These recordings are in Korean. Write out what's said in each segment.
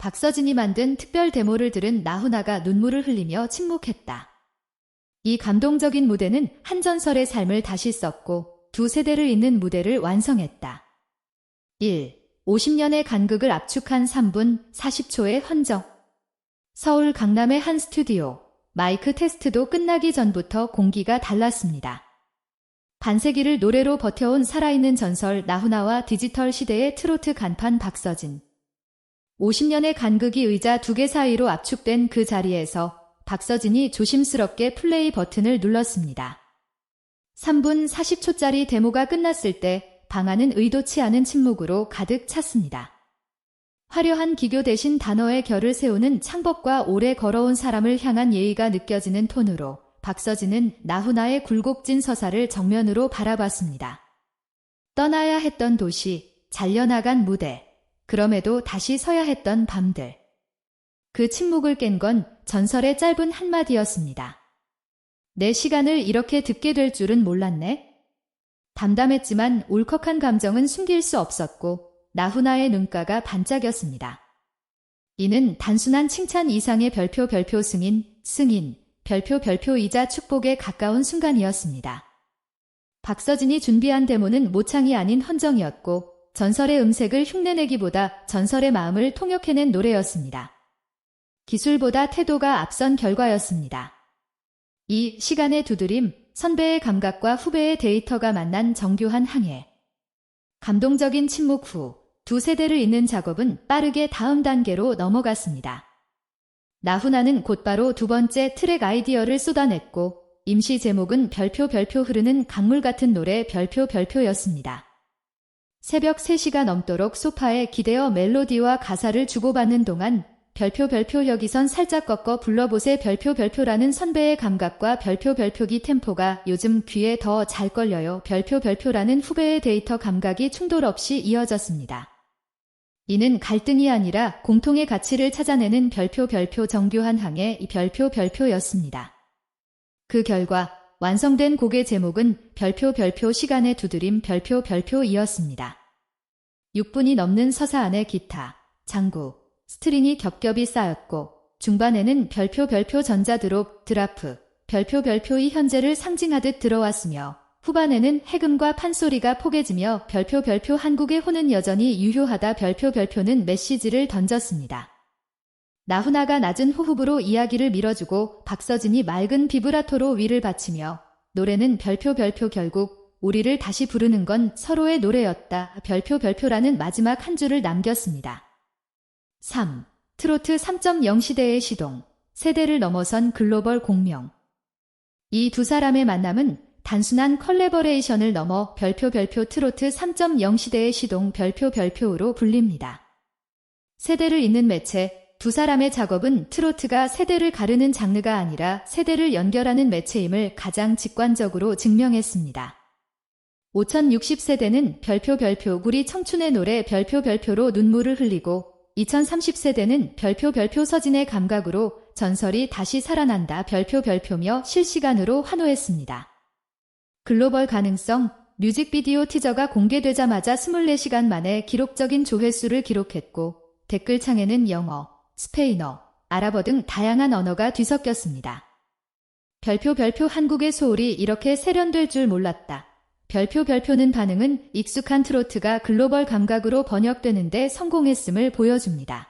박서진이 만든 특별 데모를 들은 나훈아가 눈물을 흘리며 침묵했다. 이 감동적인 무대는 한전설의 삶을 다시 썼고 두 세대를 잇는 무대를 완성했다. 1. 50년의 간극을 압축한 3분 40초의 헌정. 서울 강남의 한 스튜디오. 마이크 테스트도 끝나기 전부터 공기가 달랐습니다. 반세기를 노래로 버텨온 살아있는 전설 나훈아와 디지털 시대의 트로트 간판 박서진. 50년의 간극이 의자 두 개 사이로 압축된 그 자리에서 박서진이 조심스럽게 플레이 버튼을 눌렀습니다. 3분 40초짜리 데모가 끝났을 때 방안은 의도치 않은 침묵으로 가득 찼습니다. 화려한 기교 대신 단어의 결을 세우는 창법과 오래 걸어온 사람을 향한 예의가 느껴지는 톤으로 박서진은 나훈아의 굴곡진 서사를 정면으로 바라봤습니다. 떠나야 했던 도시, 잘려나간 무대, 그럼에도 다시 서야 했던 밤들. 그 침묵을 깬 건 전설의 짧은 한마디였습니다. 내 시간을 이렇게 듣게 될 줄은 몰랐네. 담담했지만 울컥한 감정은 숨길 수 없었고 나훈아의 눈가가 반짝였습니다. 이는 단순한 칭찬 이상의 별표 별표 승인, 승인, 별표 별표이자 축복에 가까운 순간이었습니다. 박서진이 준비한 데모는 모창이 아닌 헌정이었고 전설의 음색을 흉내내기보다 전설의 마음을 통역해낸 노래였습니다. 기술보다 태도가 앞선 결과였습니다. 이 시간의 두드림, 선배의 감각과 후배의 데이터가 만난 정교한 항해. 감동적인 침묵 후 두 세대를 잇는 작업은 빠르게 다음 단계로 넘어갔습니다. 나훈아는 곧바로 두 번째 트랙 아이디어를 쏟아냈고 임시 제목은 별표 별표 흐르는 강물 같은 노래 별표 별표였습니다. 새벽 3시가 넘도록 소파에 기대어 멜로디와 가사를 주고받는 동안 별표 별표 여기선 살짝 꺾어 불러보세 별표 별표라는 선배의 감각과 별표 별표기 템포가 요즘 귀에 더 잘 걸려요. 별표 별표라는 후배의 데이터 감각이 충돌 없이 이어졌습니다. 이는 갈등이 아니라 공통의 가치를 찾아내는 별표 별표 정교한 항의 이 별표 별표였습니다. 그 결과 완성된 곡의 제목은 별표 별표 시간의 두드림 별표 별표이었습니다. 6분이 넘는 서사 안에 기타, 장구, 스트링이 겹겹이 쌓였고 중반에는 별표 별표 전자 드롭, 드라프, 별표 별표의 현재를 상징하듯 들어왔으며 후반에는 해금과 판소리가 포개지며 별표 별표 한국의 혼은 여전히 유효하다 별표 별표는 메시지를 던졌습니다. 나훈아가 낮은 호흡으로 이야기를 밀어주고 박서진이 맑은 비브라토로 위를 바치며 노래는 별표 별표 결국 우리를 다시 부르는 건 서로의 노래였다. 별표 별표라는 마지막 한 줄을 남겼습니다. 3. 트로트 3.0 시대의 시동. 세대를 넘어선 글로벌 공명. 이 두 사람의 만남은 단순한 컬래버레이션을 넘어 별표 별표 트로트 3.0 시대의 시동 별표 별표로 불립니다. 세대를 잇는 매체, 두 사람의 작업은 트로트가 세대를 가르는 장르가 아니라 세대를 연결하는 매체임을 가장 직관적으로 증명했습니다. 5060세대는 별표 별표 우리 청춘의 노래 별표 별표로 눈물을 흘리고 2030세대는 별표 별표 서진의 감각으로 전설이 다시 살아난다 별표 별표며 실시간으로 환호했습니다. 글로벌 가능성 뮤직비디오 티저가 공개되자마자 24시간 만에 기록적인 조회수를 기록했고 댓글창에는 영어, 스페인어, 아랍어 등 다양한 언어가 뒤섞였습니다. 별표 별표 한국의 소울이 이렇게 세련될 줄 몰랐다. 별표 별표는 반응은 익숙한 트로트가 글로벌 감각으로 번역되는데 성공했음을 보여줍니다.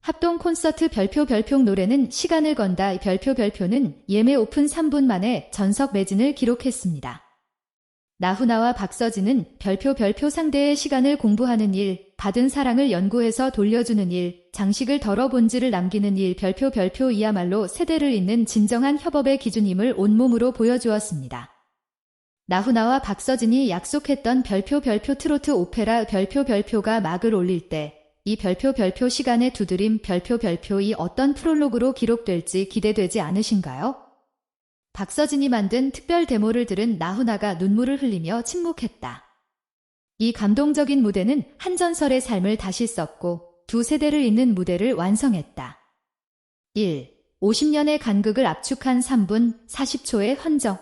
합동 콘서트 별표 별표 노래는 시간을 건다 별표 별표는 예매 오픈 3분 만에 전석 매진을 기록했습니다. 나훈아와 박서진은 별표 별표 상대의 시간을 공부하는 일, 받은 사랑을 연구해서 돌려주는 일, 장식을 덜어 본지를 남기는 일 별표 별표 이야말로 세대를 잇는 진정한 협업의 기준임을 온몸으로 보여주었습니다. 나훈아와 박서진이 약속했던 별표 별표 트로트 오페라 별표 별표가 막을 올릴 때 이 별표 별표 시간의 두드림 별표 별표이 어떤 프롤로그로 기록될지 기대되지 않으신가요? 박서진이 만든 특별 데모를 들은 나훈아가 눈물을 흘리며 침묵했다. 이 감동적인 무대는 한전설의 삶을 다시 썼고 두 세대를 잇는 무대를 완성했다. 1. 50년의 간극을 압축한 3분 40초의 헌정.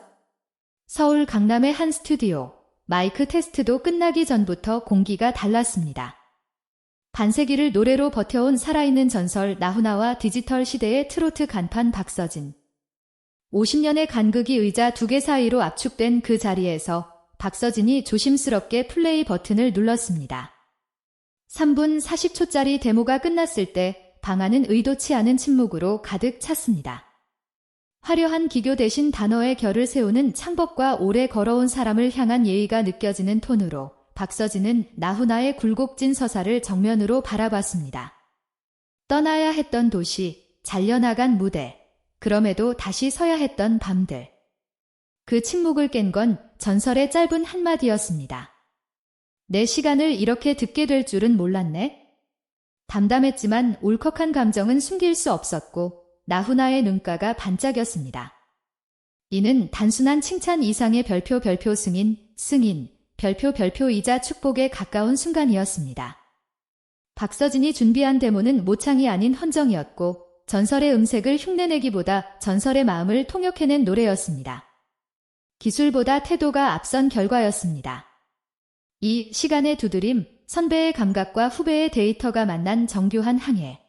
서울 강남의 한 스튜디오. 마이크 테스트도 끝나기 전부터 공기가 달랐습니다. 반세기를 노래로 버텨온 살아있는 전설 나훈아와 디지털 시대의 트로트 간판 박서진. 50년의 간극이 의자 두 개 사이로 압축된 그 자리에서 박서진이 조심스럽게 플레이 버튼을 눌렀습니다. 3분 40초짜리 데모가 끝났을 때 방안은 의도치 않은 침묵으로 가득 찼습니다. 화려한 기교 대신 단어의 결을 세우는 창법과 오래 걸어온 사람을 향한 예의가 느껴지는 톤으로 박서진은 나훈아의 굴곡진 서사를 정면으로 바라봤습니다. 떠나야 했던 도시, 잘려나간 무대, 그럼에도 다시 서야 했던 밤들. 그 침묵을 깬 건 전설의 짧은 한마디였습니다. 내 시간을 이렇게 듣게 될 줄은 몰랐네. 담담했지만 울컥한 감정은 숨길 수 없었고 나훈아의 눈가가 반짝였습니다. 이는 단순한 칭찬 이상의 별표 별표 승인, 승인, 별표 별표이자 축복에 가까운 순간이었습니다. 박서진이 준비한 데모는 모창이 아닌 헌정이었고 전설의 음색을 흉내내기보다 전설의 마음을 통역해낸 노래였습니다. 기술보다 태도가 앞선 결과였습니다. 이 시간의 두드림, 선배의 감각과 후배의 데이터가 만난 정교한 항해.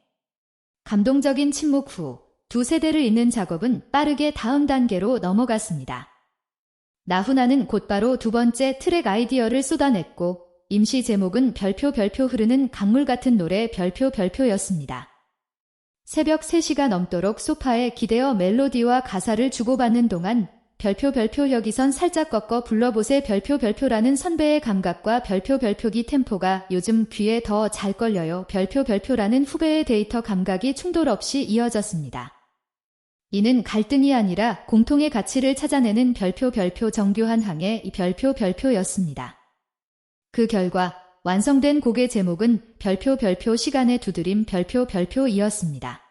감동적인 침묵 후 두 세대를 잇는 작업은 빠르게 다음 단계로 넘어갔습니다. 나훈아는 곧바로 두 번째 트랙 아이디어를 쏟아냈고 임시 제목은 별표 별표 흐르는 강물 같은 노래 별표 별표였습니다. 새벽 3시가 넘도록 소파에 기대어 멜로디와 가사를 주고받는 동안 별표 별표 여기선 살짝 꺾어 불러보세 별표 별표라는 선배의 감각과 별표 별표기 템포가 요즘 귀에 더 잘 걸려요. 별표 별표라는 후배의 데이터 감각이 충돌 없이 이어졌습니다. 이는 갈등이 아니라 공통의 가치를 찾아내는 별표 별표 정교한 항의 이 별표 별표였습니다. 그 결과 완성된 곡의 제목은 별표 별표 시간의 두드림 별표 별표이었습니다.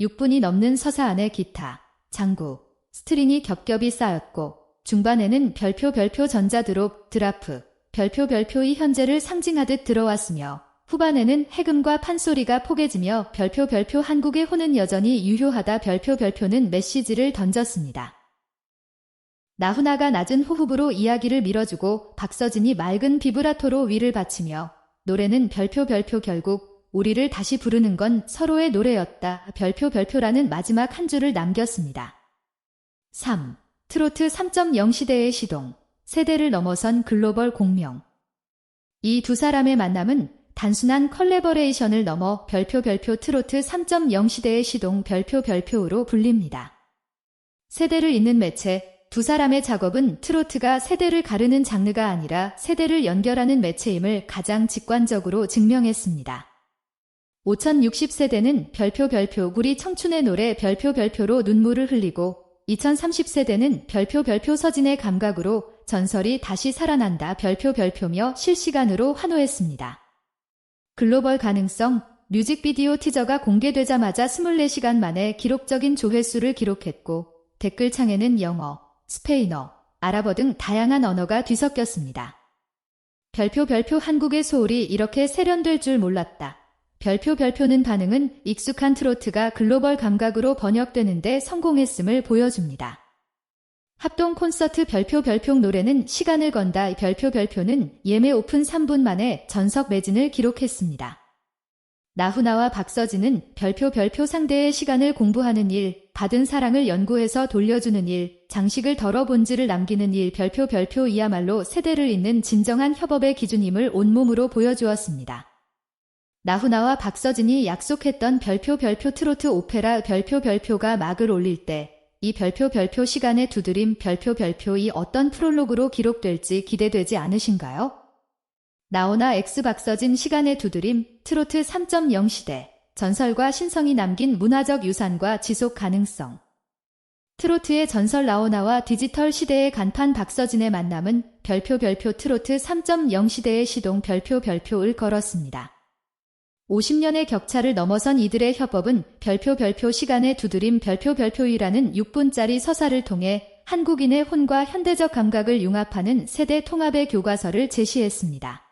6분이 넘는 서사 안에 기타, 장구, 스트링이 겹겹이 쌓였고 중반에는 별표 별표 전자 드롭, 드라프, 별표 별표의 현재를 상징하듯 들어왔으며 후반에는 해금과 판소리가 포개지며 별표 별표 한국의 혼은 여전히 유효하다 별표 별표는 메시지를 던졌습니다. 나훈아가 낮은 호흡으로 이야기를 밀어주고 박서진이 맑은 비브라토로 위를 바치며 노래는 별표 별표 결국 우리를 다시 부르는 건 서로의 노래였다. 별표 별표라는 마지막 한 줄을 남겼습니다. 3. 트로트 3.0 시대의 시동. 세대를 넘어선 글로벌 공명. 이 두 사람의 만남은 단순한 컬래버레이션을 넘어 별표 별표 트로트 3.0 시대의 시동 별표 별표로 불립니다. 세대를 잇는 매체, 두 사람의 작업은 트로트가 세대를 가르는 장르가 아니라 세대를 연결하는 매체임을 가장 직관적으로 증명했습니다. 5060세대는 별표 별표 우리 청춘의 노래 별표 별표로 눈물을 흘리고 2030세대는 별표 별표 서진의 감각으로 전설이 다시 살아난다 별표 별표며 실시간으로 환호했습니다. 글로벌 가능성 뮤직비디오 티저가 공개되자마자 24시간 만에 기록적인 조회수를 기록했고 댓글창에는 영어, 스페인어, 아랍어 등 다양한 언어가 뒤섞였습니다. 별표 별표 한국의 소울이 이렇게 세련될 줄 몰랐다. 별표 별표는 반응은 익숙한 트로트가 글로벌 감각으로 번역되는데 성공했음을 보여줍니다. 합동 콘서트 별표 별표 노래는 시간을 건다 별표 별표는 예매 오픈 3분 만에 전석 매진을 기록했습니다. 나훈아와 박서진은 별표 별표 상대의 시간을 공부하는 일, 받은 사랑을 연구해서 돌려주는 일, 장식을 덜어 본질을 남기는 일 별표 별표이야말로 세대를 잇는 진정한 협업의 기준임을 온몸으로 보여주었습니다. 나훈아와 박서진이 약속했던 별표 별표 트로트 오페라 별표 별표가 막을 올릴 때 이 별표 별표 시간의 두드림 별표 별표이 어떤 프롤로그로 기록될지 기대되지 않으신가요? 나훈아 엑스 박서진 시간의 두드림 트로트 3.0 시대 전설과 신성이 남긴 문화적 유산과 지속 가능성 트로트의 전설 나오나와 디지털 시대의 간판 박서진의 만남은 별표 별표 트로트 3.0 시대의 시동 별표 별표를 걸었습니다. 50년의 격차를 넘어선 이들의 협업은 별표 별표 시간의 두드림 별표 별표이라는 6분짜리 서사를 통해 한국인의 혼과 현대적 감각을 융합하는 세대 통합의 교과서를 제시했습니다.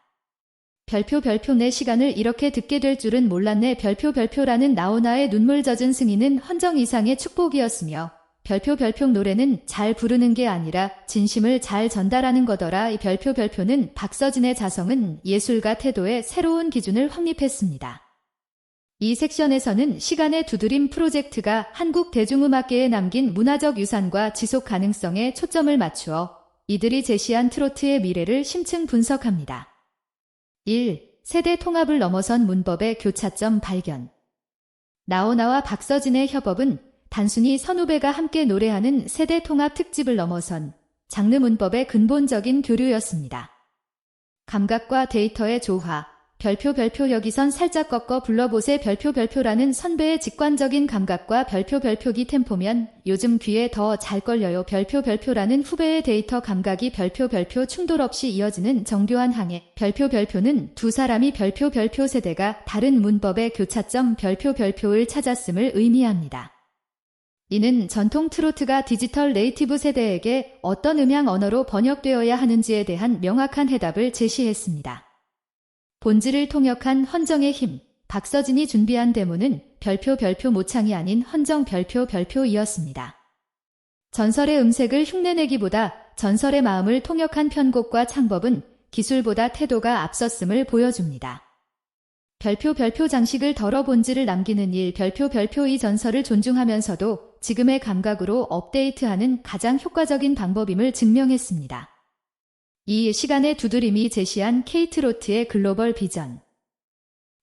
별표 별표 내 시간을 이렇게 듣게 될 줄은 몰랐네 별표 별표라는 나오나의 눈물 젖은 승인은 헌정 이상의 축복이었으며 별표 별표 노래는 잘 부르는 게 아니라 진심을 잘 전달하는 거더라. 이 별표 별표는 박서진의 자성은 예술가 태도의 새로운 기준을 확립했습니다. 이 섹션에서는 시간의 두드림 프로젝트가 한국 대중음악계에 남긴 문화적 유산과 지속 가능성에 초점을 맞추어 이들이 제시한 트로트의 미래를 심층 분석합니다. 1. 세대 통합을 넘어선 문법의 교차점 발견. 나오나와 박서진의 협업은 단순히 선후배가 함께 노래하는 세대 통합 특집을 넘어선 장르 문법의 근본적인 교류였습니다. 감각과 데이터의 조화, 별표 별표 여기선 살짝 꺾어 불러보세 별표 별표라는 선배의 직관적인 감각과 별표 별표기 템포면 요즘 귀에 더 잘 걸려요 별표 별표라는 후배의 데이터 감각이 별표 별표 충돌 없이 이어지는 정교한 항해 별표 별표는 두 사람이 별표 별표 세대가 다른 문법의 교차점 별표 별표를 찾았음을 의미합니다. 이는 전통 트로트가 디지털 네이티브 세대에게 어떤 음향 언어로 번역되어야 하는지에 대한 명확한 해답을 제시했습니다. 본질을 통역한 헌정의 힘, 박서진이 준비한 데모는 별표 별표 모창이 아닌 헌정 별표 별표이었습니다. 전설의 음색을 흉내내기보다 전설의 마음을 통역한 편곡과 창법은 기술보다 태도가 앞섰음을 보여줍니다. 별표 별표 장식을 덜어 본질을 남기는 일 별표 별표 이 전설을 존중하면서도 지금의 감각으로 업데이트하는 가장 효과적인 방법임을 증명했습니다. 이 시간의 두드림이 제시한 케이트 로트의 글로벌 비전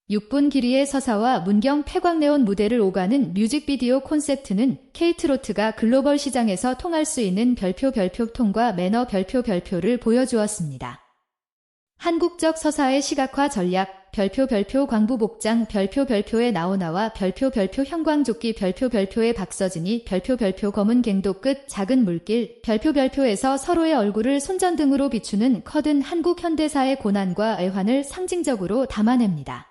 6분 길이의 서사와 문경 폐광내온 무대를 오가는 뮤직비디오 콘셉트는 케이트 로트가 글로벌 시장에서 통할 수 있는 별표 별표 통과 매너 별표 별표를 보여주었습니다. 한국적 서사의 시각화 전략, 별표 별표 광부 복장, 별표 별표의 나오나와 별표 별표 형광조끼, 별표 별표의 박서진이, 별표 별표 검은 갱도 끝, 작은 물길, 별표 별표에서 서로의 얼굴을 손전등으로 비추는 커든 한국 현대사의 고난과 애환을 상징적으로 담아냅니다.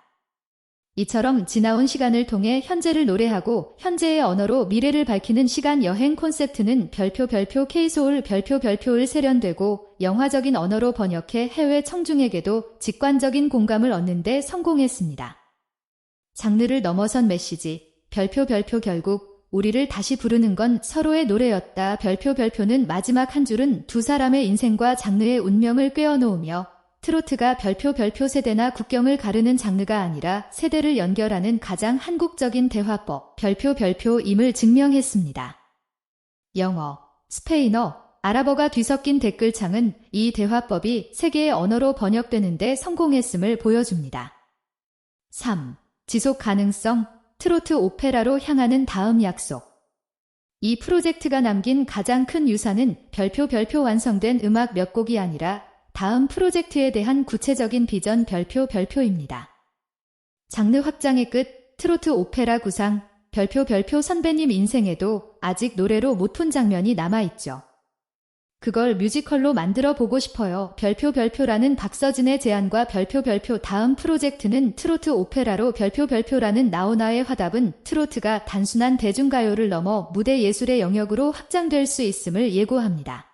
이처럼 지나온 시간을 통해 현재를 노래하고 현재의 언어로 미래를 밝히는 시간 여행 콘셉트는 별표 별표 K소울 별표 별표를 세련되고 영화적인 언어로 번역해 해외 청중에게도 직관적인 공감을 얻는 데 성공했습니다. 장르를 넘어선 메시지 별표 별표 결국 우리를 다시 부르는 건 서로의 노래였다. 별표 별표는 마지막 한 줄은 두 사람의 인생과 장르의 운명을 꿰어놓으며 트로트가 별표 별표 세대나 국경을 가르는 장르가 아니라 세대를 연결하는 가장 한국적인 대화법, 별표 별표임을 증명했습니다. 영어, 스페인어, 아랍어가 뒤섞인 댓글창은 이 대화법이 세계의 언어로 번역되는데 성공했음을 보여줍니다. 3. 지속 가능성, 트로트 오페라로 향하는 다음 약속. 이 프로젝트가 남긴 가장 큰 유산은 별표 별표 완성된 음악 몇 곡이 아니라 다음 프로젝트에 대한 구체적인 비전 별표 별표입니다. 장르 확장의 끝, 트로트 오페라 구상, 별표 별표 선배님 인생에도 아직 노래로 못 푼 장면이 남아있죠. 그걸 뮤지컬로 만들어 보고 싶어요. 별표 별표라는 박서진의 제안과 별표 별표 다음 프로젝트는 트로트 오페라로 별표 별표라는 나오나의 화답은 트로트가 단순한 대중가요를 넘어 무대 예술의 영역으로 확장될 수 있음을 예고합니다.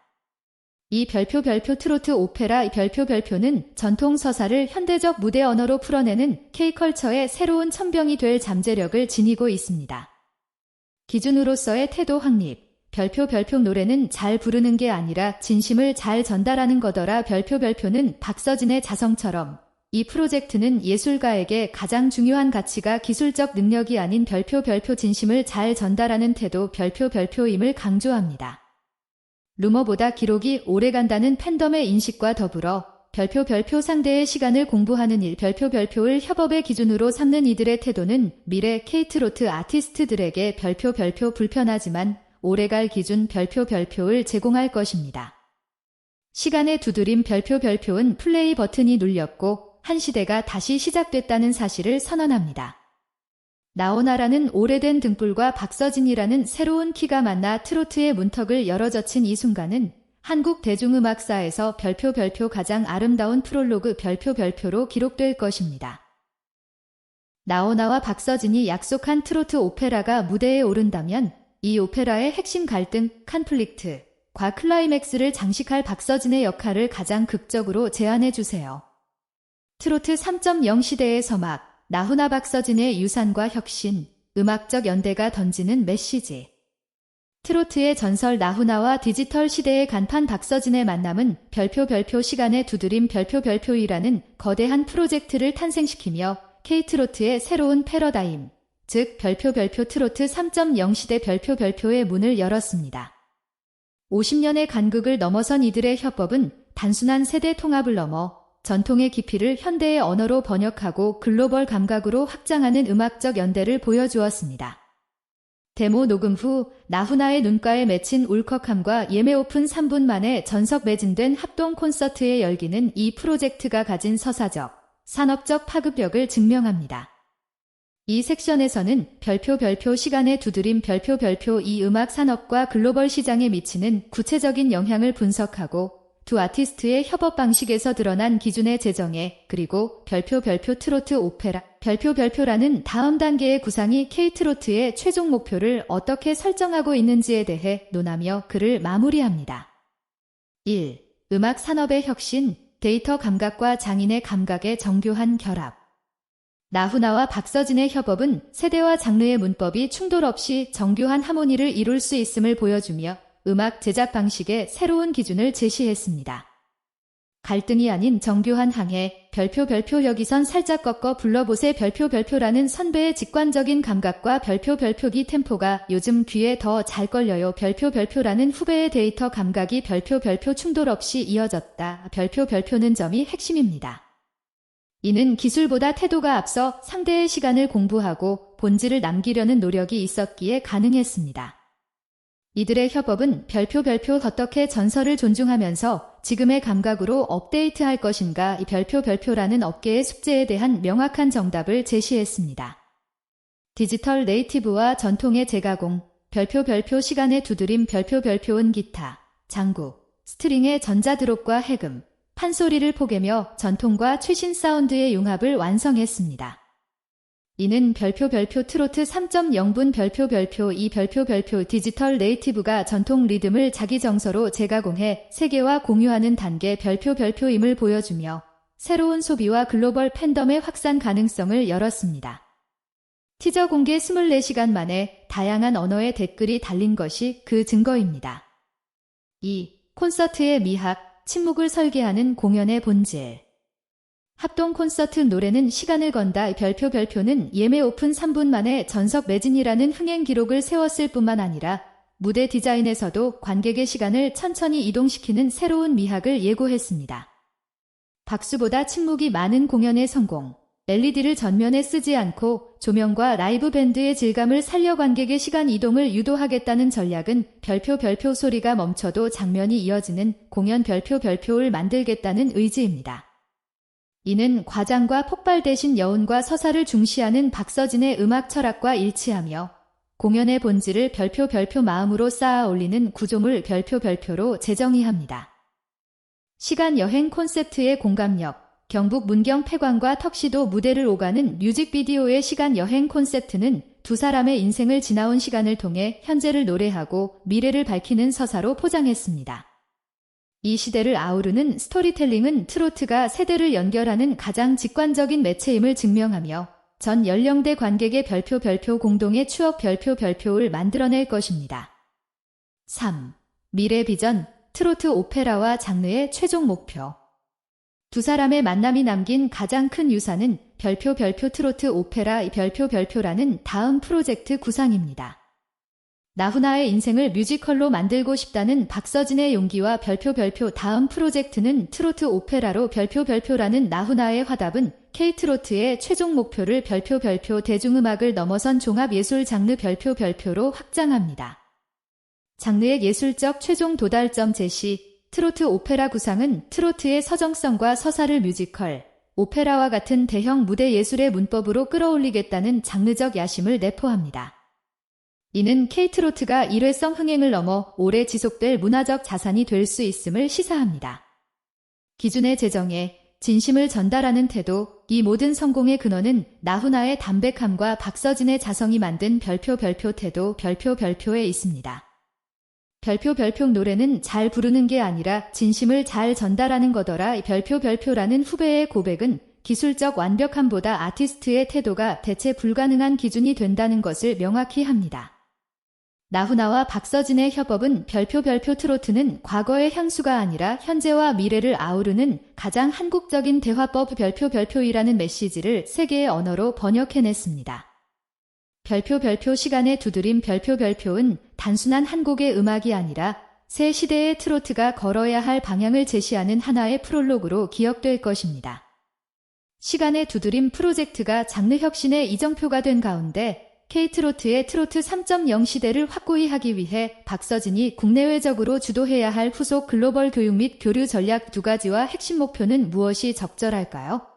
이 별표 별표 트로트 오페라 별표 별표는 전통 서사를 현대적 무대 언어로 풀어내는 K컬처의 새로운 천병이 될 잠재력을 지니고 있습니다. 기준으로서의 태도 확립, 별표 별표 노래는 잘 부르는 게 아니라 진심을 잘 전달하는 거더라 별표 별표는 박서진의 자성처럼 이 프로젝트는 예술가에게 가장 중요한 가치가 기술적 능력이 아닌 별표 별표 진심을 잘 전달하는 태도 별표 별표임을 강조합니다. 루머보다 기록이 오래간다는 팬덤의 인식과 더불어 별표 별표 상대의 시간을 공부하는 일 별표 별표를 협업의 기준으로 삼는 이들의 태도는 미래 케이트로트 아티스트들에게 별표 별표 불편하지만 오래갈 기준 별표 별표를 제공할 것입니다. 시간의 두드림 별표 별표는 플레이 버튼이 눌렸고 한 시대가 다시 시작됐다는 사실을 선언합니다. 나오나라는 오래된 등불과 박서진이라는 새로운 키가 만나 트로트의 문턱을 열어젖힌 이 순간은 한국 대중음악사에서 별표 별표 가장 아름다운 프롤로그 별표 별표로 기록될 것입니다. 나오나와 박서진이 약속한 트로트 오페라가 무대에 오른다면 이 오페라의 핵심 갈등, 컨플릭트, 과 클라이맥스를 장식할 박서진의 역할을 가장 극적으로 제안해 주세요. 트로트 3.0 시대의 서막, 나훈아 박서진의 유산과 혁신, 음악적 연대가 던지는 메시지. 트로트의 전설 나훈아와 디지털 시대의 간판 박서진의 만남은 별표 별표 시간에 두드림 별표 별표이라는 거대한 프로젝트를 탄생시키며 K트로트의 새로운 패러다임, 즉 별표 별표 트로트 3.0 시대 별표 별표의 문을 열었습니다. 50년의 간극을 넘어선 이들의 협법은 단순한 세대 통합을 넘어 전통의 깊이를 현대의 언어로 번역하고 글로벌 감각으로 확장하는 음악적 연대를 보여주었습니다. 데모 녹음 후 나훈아의 눈가에 맺힌 울컥함과 예매 오픈 3분 만에 전석 매진된 합동 콘서트의 열기는 이 프로젝트가 가진 서사적, 산업적 파급력을 증명합니다. 이 섹션에서는 별표 별표 시간의 두드림 별표 별표 이 음악 산업과 글로벌 시장에 미치는 구체적인 영향을 분석하고 두 아티스트의 협업 방식에서 드러난 기준의 재정에 그리고 별표 별표 트로트 오페라 별표 별표라는 다음 단계의 구상이 K트로트의 최종 목표를 어떻게 설정하고 있는지에 대해 논하며 글을 마무리합니다. 1. 음악 산업의 혁신, 데이터 감각과 장인의 감각의 정교한 결합. 나훈아와 박서진의 협업은 세대와 장르의 문법이 충돌 없이 정교한 하모니를 이룰 수 있음을 보여주며 음악 제작 방식의 새로운 기준을 제시했습니다. 갈등이 아닌 정교한 항해, 별표 별표 여기선 살짝 꺾어 불러보세 별표 별표라는 선배의 직관적인 감각과 별표 별표기 템포가 요즘 귀에 더 잘 걸려요 별표 별표라는 후배의 데이터 감각이 별표 별표 충돌 없이 이어졌다. 별표 별표는 점이 핵심입니다. 이는 기술보다 태도가 앞서 상대의 시간을 공부하고 본질을 남기려는 노력이 있었기에 가능했습니다. 이들의 협업은 별표 별표 어떻게 전설을 존중하면서 지금의 감각으로 업데이트할 것인가 이 별표 별표라는 업계의 숙제에 대한 명확한 정답을 제시했습니다. 디지털 네이티브와 전통의 재가공, 별표 별표 시간의 두드림 별표 별표은 기타, 장구, 스트링의 전자드롭과 해금, 판소리를 포개며 전통과 최신 사운드의 융합을 완성했습니다. 이는 별표 별표 트로트 3.0분 별표 별표 이 별표 별표 디지털 네이티브가 전통 리듬을 자기 정서로 재가공해 세계와 공유하는 단계 별표 별표임을 보여주며 새로운 소비와 글로벌 팬덤의 확산 가능성을 열었습니다. 티저 공개 24시간 만에 다양한 언어의 댓글이 달린 것이 그 증거입니다. 2. 콘서트의 미학, 침묵을 설계하는 공연의 본질 합동 콘서트 노래는 시간을 건다 별표 별표는 예매 오픈 3분 만에 전석 매진이라는 흥행 기록을 세웠을 뿐만 아니라 무대 디자인에서도 관객의 시간을 천천히 이동시키는 새로운 미학을 예고했습니다. 박수보다 침묵이 많은 공연의 성공. LED를 전면에 쓰지 않고 조명과 라이브 밴드의 질감을 살려 관객의 시간 이동을 유도하겠다는 전략은 별표 별표 소리가 멈춰도 장면이 이어지는 공연 별표 별표를 만들겠다는 의지입니다. 이는 과장과 폭발 대신 여운과 서사를 중시하는 박서진의 음악 철학과 일치하며 공연의 본질을 별표 별표 마음으로 쌓아 올리는 구조물 별표 별표로 재정의합니다. 시간 여행 콘셉트의 공감력, 경북 문경 폐광과 턱시도 무대를 오가는 뮤직비디오의 시간 여행 콘셉트는 두 사람의 인생을 지나온 시간을 통해 현재를 노래하고 미래를 밝히는 서사로 포장했습니다. 이 시대를 아우르는 스토리텔링은 트로트가 세대를 연결하는 가장 직관적인 매체임을 증명하며 전 연령대 관객의 별표 별표 공동의 추억 별표 별표를 만들어낼 것입니다. 3. 미래 비전, 트로트 오페라와 장르의 최종 목표. 두 사람의 만남이 남긴 가장 큰 유산은 별표 별표 트로트 오페라 별표 별표라는 다음 프로젝트 구상입니다. 나훈아의 인생을 뮤지컬로 만들고 싶다는 박서진의 용기와 별표 별표 다음 프로젝트는 트로트 오페라로 별표 별표라는 나훈아의 화답은 K트로트의 최종 목표를 별표 별표 대중음악을 넘어선 종합예술 장르 별표 별표로 확장합니다. 장르의 예술적 최종 도달점 제시 트로트 오페라 구상은 트로트의 서정성과 서사를 뮤지컬, 오페라와 같은 대형 무대 예술의 문법으로 끌어올리겠다는 장르적 야심을 내포합니다. 이는 K트로트가 일회성 흥행을 넘어 오래 지속될 문화적 자산이 될 수 있음을 시사합니다. 기준의 제정에 진심을 전달하는 태도, 이 모든 성공의 근원은 나훈아의 담백함과 박서진의 자성이 만든 별표 별표 태도 별표 별표에 있습니다. 별표 별표 노래는 잘 부르는 게 아니라 진심을 잘 전달하는 거더라 별표 별표라는 후배의 고백은 기술적 완벽함보다 아티스트의 태도가 대체 불가능한 기준이 된다는 것을 명확히 합니다. 나훈아와 박서진의 협업은 별표 별표 트로트는 과거의 향수가 아니라 현재와 미래를 아우르는 가장 한국적인 대화법 별표 별표이라는 메시지를 세계의 언어로 번역해냈습니다. 별표 별표 시간의 두드림 별표 별표은 단순한 한국의 음악이 아니라 새 시대의 트로트가 걸어야 할 방향을 제시하는 하나의 프롤로그로 기억될 것입니다. 시간의 두드림 프로젝트가 장르 혁신의 이정표가 된 가운데 K트로트의 트로트 3.0 시대를 확고히 하기 위해 박서진이 국내외적으로 주도해야 할 후속 글로벌 교육 및 교류 전략 두 가지와 핵심 목표는 무엇이 적절할까요?